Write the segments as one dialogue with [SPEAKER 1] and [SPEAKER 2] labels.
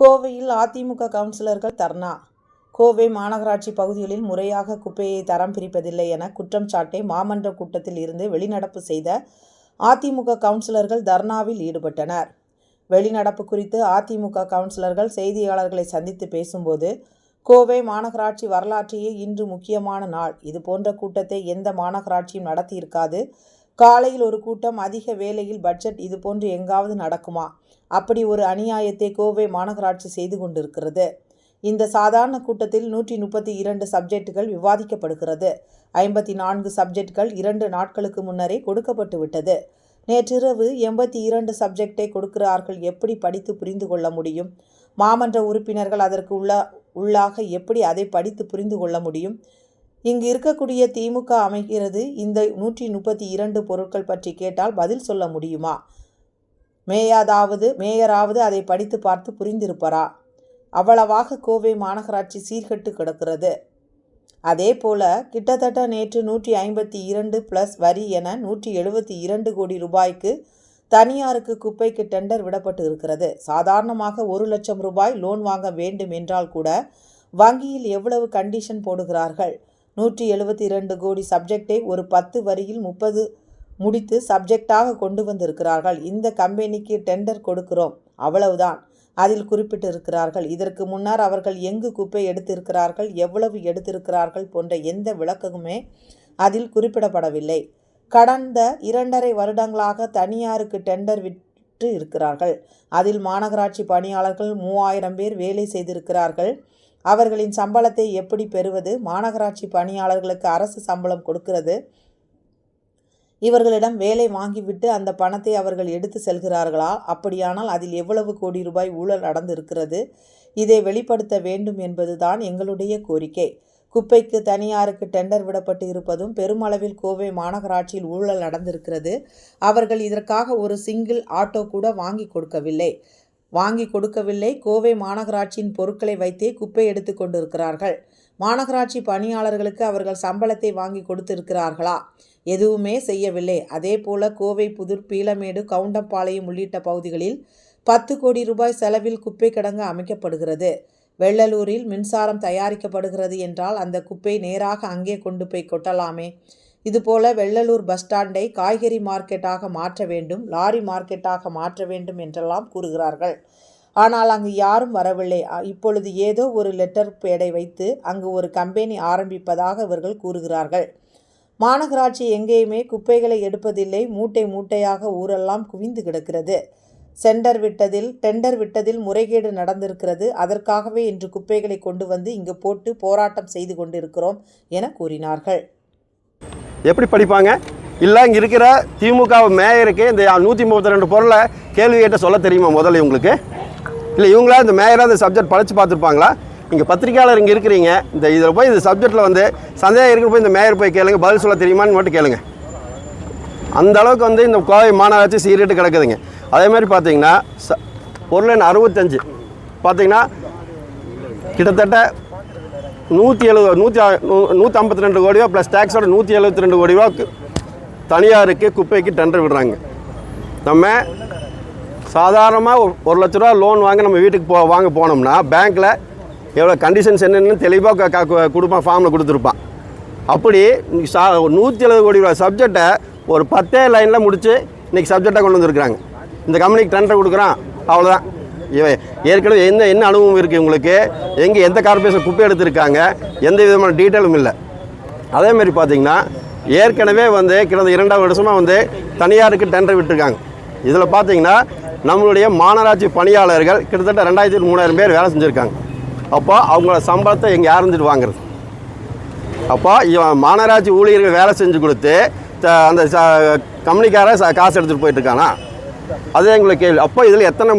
[SPEAKER 1] கோவையில் அதிமுக கவுன்சிலர்கள் தர்ணா. கோவை மாநகராட்சி பகுதிகளில் முறையாக குப்பையை தரம் பிரிப்பதில்லை என குற்றம் சாட்டை மாமன்ற கூட்டத்தில் இருந்து வெளிநடப்பு செய்த அதிமுக கவுன்சிலர்கள் தர்ணாவில் ஈடுபட்டனர். வெளிநடப்பு குறித்து அதிமுக கவுன்சிலர்கள் செய்தியாளர்களை சந்தித்து பேசும்போது கோவை மாநகராட்சி வரலாற்றையே இன்று முக்கியமான நாள். இது போன்ற கூட்டத்தை எந்த மாநகராட்சியும் நடத்தியிருக்காது. காலையில் ஒரு கூட்டம் அதிக வேலையில் பட்ஜெட் இது போன்று எங்காவது நடக்குமா? அப்படி ஒரு அநியாயத்தை கோவை மாநகராட்சி செய்து கொண்டிருக்கிறது. இந்த சாதாரண கூட்டத்தில் நூற்றி முப்பத்தி இரண்டு சப்ஜெக்டுகள் விவாதிக்கப்படுகிறது. ஐம்பத்தி நான்கு சப்ஜெக்டுகள் இரண்டு நாட்களுக்கு முன்னரே கொடுக்கப்பட்டு விட்டது. நேற்றிரவு எண்பத்தி இரண்டு சப்ஜெக்டை கொடுக்கிறார்கள் எப்படி படித்து புரிந்து கொள்ள முடியும்? மாமன்ற உறுப்பினர்கள் அதற்கு உள்ள உள்ளாக எப்படி அதை படித்து புரிந்து கொள்ள முடியும்? இங்கு இருக்கக்கூடிய திமுக அமைகிறது இந்த நூற்றி முப்பத்தி இரண்டு பொருட்கள் பற்றி கேட்டால் பதில் சொல்ல முடியுமா? மேயாதாவது மேயராவது அதை படித்து பார்த்து புரிந்திருப்பரா? அவ்வளவாக கோவை மாநகராட்சி சீர்கெட்டு கிடக்கிறது. அதே போல கிட்டத்தட்ட நேற்று நூற்றி ஐம்பத்தி இரண்டு ப்ளஸ் வரி என நூற்றி எழுபத்தி இரண்டு கோடி ரூபாய்க்கு தனியாருக்கு குப்பைக்கு டெண்டர் விடப்பட்டு இருக்கிறது. சாதாரணமாக ஒரு லட்சம் ரூபாய் லோன் வாங்க வேண்டும் என்றால் கூட வங்கியில் எவ்வளவு கண்டிஷன் போடுகிறார்கள்? நூற்றி எழுபத்தி இரண்டு கோடி சப்ஜெக்டை ஒரு பத்து வரியில் முப்பது முடித்து சப்ஜெக்டாக கொண்டு வந்திருக்கிறார்கள். இந்த கம்பெனிக்கு டெண்டர் கொடுக்கிறோம். அவ்வளவுதான். அதில் குறிப்பிட்டிருக்கிறார்கள். இதற்கு முன்னர் அவர்கள் எங்கு குப்பை எடுத்திருக்கிறார்கள் எவ்வளவு எடுத்திருக்கிறார்கள் போன்ற எந்த விளக்கமுமே அதில் குறிப்பிடப்படவில்லை. கடந்த இரண்டரை வருடங்களாக தனியாருக்கு டெண்டர் விட்டு இருக்கிறார்கள். அதில் மாநகராட்சி பணியாளர்கள் மூவாயிரம் பேர் வேலை செய்திருக்கிறார்கள். அவர்களின் சம்பளத்தை எப்படி பெறுவது? மாநகராட்சி பணியாளர்களுக்கு அரசு சம்பளம் கொடுக்கிறது. இவர்களிடம் வேலை வாங்கிவிட்டு அந்த பணத்தை அவர்கள் எடுத்து செல்கிறார்களா? அப்படியானால் அதில் எவ்வளவு கோடி ரூபாய் ஊழல் நடந்திருக்கிறது? இதை வெளிப்படுத்த வேண்டும் என்பதுதான் எங்களுடைய கோரிக்கை. குப்பைக்கு தனியாருக்கு டெண்டர் விடப்பட்டு இருப்பதும் பெருமளவில் கோவை மாநகராட்சியில் ஊழல் நடந்திருக்கிறது. அவர்கள் இதற்காக ஒரு சிங்கிள் ஆட்டோ கூட வாங்கி கொடுக்கவில்லை. வாங்கி கொடுக்கவில்லை. கோவை மாநகராட்சியின் பொருட்களை வைத்தே குப்பை எடுத்து கொண்டிருக்கிறார்கள். மாநகராட்சி பணியாளர்களுக்கு அவர்கள் சம்பளத்தை வாங்கி கொடுத்திருக்கிறார்களா? எதுவுமே செய்யவில்லை. அதே போல கோவை புதூர் பீலமேடு கவுண்டம்பாளையம் உள்ளிட்ட பகுதிகளில் பத்து கோடி ரூபாய் செலவில் குப்பை கிடங்கு அமைக்கப்படுகிறது. வெள்ளலூரில் மின்சாரம் தயாரிக்கப்படுகிறது என்றால் அந்த குப்பை நேராக அங்கே கொண்டு போய் கொட்டலாமே. இதுபோல வெள்ளலூர் பஸ் ஸ்டாண்டை காய்கறி மார்க்கெட்டாக மாற்ற வேண்டும் லாரி மார்க்கெட்டாக மாற்ற வேண்டும் என்றெல்லாம் கூறுகிறார்கள். ஆனால் அங்கு யாரும் வரவில்லை. இப்பொழுது ஏதோ ஒரு லெட்டர் பேடை வைத்து அங்கு ஒரு கம்பெனி ஆரம்பிப்பதாக இவர்கள் கூறுகிறார்கள். மாநகராட்சி எங்கேயுமே குப்பைகளை எடுப்பதில்லை. மூட்டை மூட்டையாக ஊரெல்லாம் குவிந்து கிடக்கிறது. சென்டர் விட்டதில் டெண்டர் விட்டதில் முறைகேடு நடந்திருக்கிறது. அதற்காகவே இன்று குப்பைகளை கொண்டு வந்து இங்கு போட்டு போராட்டம் செய்து கொண்டிருக்கிறோம் என கூறினார்கள்.
[SPEAKER 2] எப்படி படிப்பாங்க? இல்லை இங்கே இருக்கிற திமுக மேயருக்கு இந்த நூற்றி முப்பத்தி ரெண்டு பொருளை கேள்வி கேட்ட சொல்ல தெரியுமா முதல்ல இவங்களுக்கு? இல்லை இவங்களா இந்த மேயராக இந்த சப்ஜெக்ட் படித்து பார்த்துருப்பாங்களா? இங்கே பத்திரிக்கையாளர் இங்கே இருக்கிறீங்க. இந்த இதில் போய் இந்த சப்ஜெக்ட்டில் வந்து சந்தேகம் இருக்கிற போய் இந்த மேயர் போய் கேளுங்க பதில் சொல்ல தெரியுமான்னு மட்டும் கேளுங்க. அந்த அளவுக்கு வந்து இந்த கோவை மாநகராட்சி சீரிட்டு கிடக்குதுங்க. அதே மாதிரி பார்த்தீங்கன்னா ச பொருள் அறுபத்தஞ்சு. பார்த்தீங்கன்னா கிட்டத்தட்ட நூற்றி எழுபது நூற்றி நூற்றி ஐம்பத்தி ரெண்டு கோடி ரூபா ப்ளஸ் டேக்ஸோட நூற்றி எழுபத்தி ரெண்டு கோடி ரூபா தனியாருக்கு குப்பைக்கு டெண்டர் விடுறாங்க. நம்ம சாதாரணமாக ஒரு லட்ச ரூபா லோன் வாங்க நம்ம வீட்டுக்கு போ வாங்க போனோம்னா பேங்க்கில் எவ்வளோ கண்டிஷன்ஸ் என்னென்னு தெளிவாக கொடுப்பான் ஃபார்மில் கொடுத்துருப்பான். அப்படி சா நூற்றி எழுபது கோடி ரூபா சப்ஜெக்டை ஒரு பத்தே லைனில் முடித்து இன்றைக்கி சப்ஜெக்டாக கொண்டு வந்திருக்கிறாங்க. இந்த கம்பெனிக்கு டெண்டர் கொடுக்குறான் அவ்வளோதான் ஏற்கனவே என்ன என்ன அனுபவம் இருக்குது உங்களுக்கு? எங்கே எந்த கார்பரேஷன் குப்பை எடுத்திருக்காங்க? எந்த விதமான டீட்டெயிலும் இல்லை. அதேமாரி பார்த்திங்கன்னா பார்த்தீங்கன்னா ஏற்கனவே வந்து கிடந்த இரண்டாவது வருஷமாக வந்து தனியாருக்கு டெண்டர் விட்டுருக்காங்க. இதில் பார்த்தீங்கன்னா நம்மளுடைய மாநகராட்சி பணியாளர்கள் கிட்டத்தட்ட ரெண்டாயிரத்தி மூணாயிரம் பேர் வேலை செஞ்சுருக்காங்க. அப்போ அவங்களோட சம்பளத்தை எங்கே யாருந்துட்டு வாங்குறது? அப்போ இவன் மாநகராட்சி ஊழியர்கள் வேலை செஞ்சு கொடுத்து த- அந்த ச- கம்பெனிக்கார காசு எடுத்துகிட்டு போயிட்டுருக்கானா அது எங்களுக்கு கேள்வி. அப்போ இதில் எத்தனை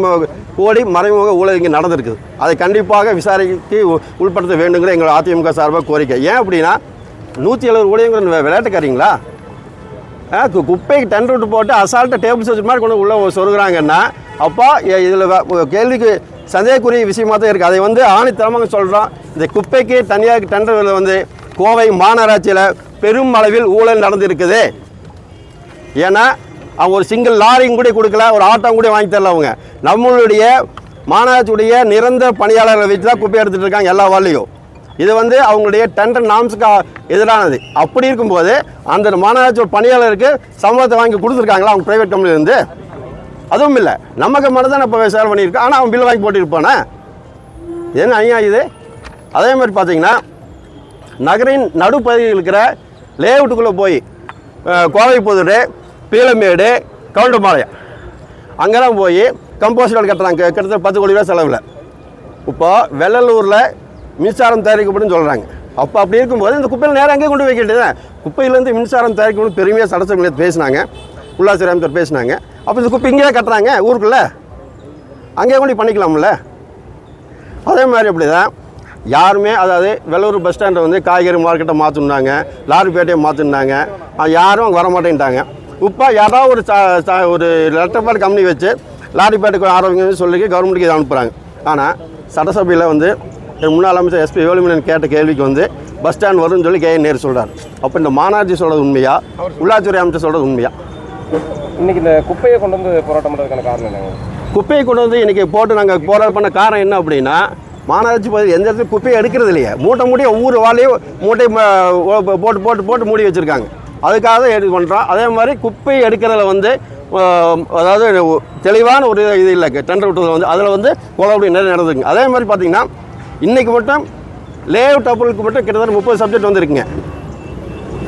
[SPEAKER 2] கோடி மறைமுக ஊழல் இங்கே நடந்திருக்குது அதை கண்டிப்பாக விசாரிக்கு உ- உட்படுத்த வேண்டுங்கிற எங்கள் அதிமுக சார்பாக கோரிக்கை. ஏன் அப்படின்னா நூற்றி எழுபது ஊழியங்கிற விளையாட்டுக்காரீங்களா? குப்பைக்கு டெண்டர் விட்டு போட்டு அசால்ட்டாக டேபிள் வச்சு மாதிரி கொண்டு உள்ளே சொருகிறாங்கன்னா அப்போ இதில் கேள்விக்கு சந்தேகக்குரிய விஷயமாக தான் இருக்குது அதை வந்து ஆணித்தரமாக சொல்கிறோம் இந்த குப்பைக்கு தனியாக டெண்டர் வந்து கோவை மாநகராட்சியில் பெரும் அளவில் ஊழல் நடந்திருக்குது. ஏன்னா அவங்க ஒரு சிங்கிள் லாரியும் கூட கொடுக்கல ஒரு ஆட்டோ கூட வாங்கி தரல அவங்க. நம்மளுடைய மாநகராட்சியுடைய நிரந்தர பணியாளர்களை வச்சு தான் குப்பை எடுத்துகிட்டு இருக்காங்க எல்லா வார்லையும் இது வந்து அவங்களுடைய டெண்டர் நாம்ஸுக்கு எதிரானது. அப்படி இருக்கும்போது அந்த மாநகராட்சி பணியாளருக்கு சம்பளத்தை வாங்கி கொடுத்துருக்காங்களா அவங்க ப்ரைவேட் கம்பெனிலேருந்து அதுவும் இல்லை. நமக்கு மட்டும் தான் இப்போ சேவை பண்ணியிருக்கோம் ஆனால் அவன் பில் வாங்கி போட்டிருப்பானே என்ன ஐயா இது? அதே மாதிரி பார்த்தீங்கன்னா நகரின் நடுப்பகுதியில் இருக்கிற லேஅவுட்டுக்குள்ளே போய் கோவை கோவைப்புதூர் பீளமேடு கவுண்டம்பாளையம் அங்கெல்லாம் போய் கம்போஸ்ட் கட்டுறாங்க. கிட்டத்தட்ட பத்து கோடி ரூபா செலவில். இப்போ வெள்ளலூரில் மின்சாரம் தயாரிக்கப்படும் சொல்கிறாங்க அப்போ அப்படி இருக்கும்போது இந்த குப்பையில் நேரம் அங்கேயே கொண்டு வைக்க வேண்டியது குப்பையிலேருந்து மின்சாரம் தயாரிக்கணும்னு பெருமையாக சடசபையில் பேசினாங்க. உள்ளாட்சி அமைச்சர் பேசினாங்க. அப்போ இந்த குப்பை இங்கேயே கட்டுறாங்க ஊருக்குள்ளே. அங்கேயே கொண்டு பண்ணிக்கலாம்ல. அதே மாதிரி அப்படி தான் யாருமே அதாவது வெள்ளூர் பஸ் ஸ்டாண்டை வந்து காய்கறி மார்க்கெட்டை மாற்றினாங்க லாரிப்பேட்டையை மாற்றினாங்க யாரும் அங்கே வர மாட்டேன்ட்டாங்க இப்போ யாராவது ஒரு ஒரு லெட்டர் பேட் கம்பெனி வச்சு லாரிப்பேட்டைக்கு ஆரோக்கியம் சொல்லி கவர்மெண்ட்டுக்கு இதை அனுப்புகிறாங்க ஆனால் சட்டசபையில் வந்து முன்னாள் அமைச்சர் எஸ்பி வேலுமணியன் கேட்ட கேள்விக்கு வந்து பஸ் ஸ்டாண்ட் வரும்னு சொல்லி கே. நேரு சொல்கிறார் அப்போ இந்த மாநகராட்சி சொல்கிறது உண்மையா? உள்ளாட்சித்துறை அமைச்சர் சொல்கிறது உண்மையா?
[SPEAKER 3] இன்னைக்கு இந்த குப்பையை கொண்டு வந்து போராட்டம் பண்ணுறதுக்கான காரணம் என்னங்க?
[SPEAKER 2] குப்பையை கொண்டு வந்து இன்றைக்கி போட்டு நாங்கள் போராட்டம் பண்ண காரணம் என்ன அப்படின்னா மாநகராட்சி பகுதி எந்த இடத்துல குப்பையை எடுக்கிறது இல்லையே. மூட்டை மூட்டை ஒவ்வொரு வாழையும் மூட்டை போட்டு போட்டு போட்டு மூடி வச்சுருக்காங்க. அதுக்காக தான் எடுத்து பண்ணுறோம் அதே மாதிரி குப்பை எடுக்கிறதுல வந்து அதாவது தெளிவான ஒரு இது இல்லை டெண்டர் விட்டதில் வந்து அதில் வந்து குளப்படி நிறைய நடந்துருக்குங்க அதே மாதிரி பார்த்தீங்கன்னா இன்றைக்கி மட்டும் லேஅவுட் அப்ரூவலுக்கு மட்டும் கிட்டத்தட்ட முப்பது சப்ஜெக்ட் வந்துருக்குங்க.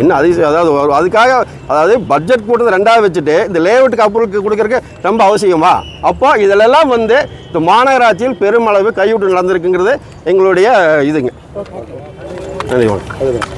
[SPEAKER 2] இன்னும் அதிசயம் அதாவது அதுக்காக அதாவது பட்ஜெட் கூட்டத்தை ரெண்டாவது வச்சுட்டு இந்த லேஅவுட்டுக்கு அப்ரூவலுக்கு கொடுக்குறதுக்கு ரொம்ப அவசியமா? அப்போ இதிலெல்லாம் வந்து இந்த மாநகராட்சியில் பெருமளவு கைவிட்டு நடந்திருக்குங்கிறது எங்களுடைய இதுங்க. நன்றி வணக்கம்.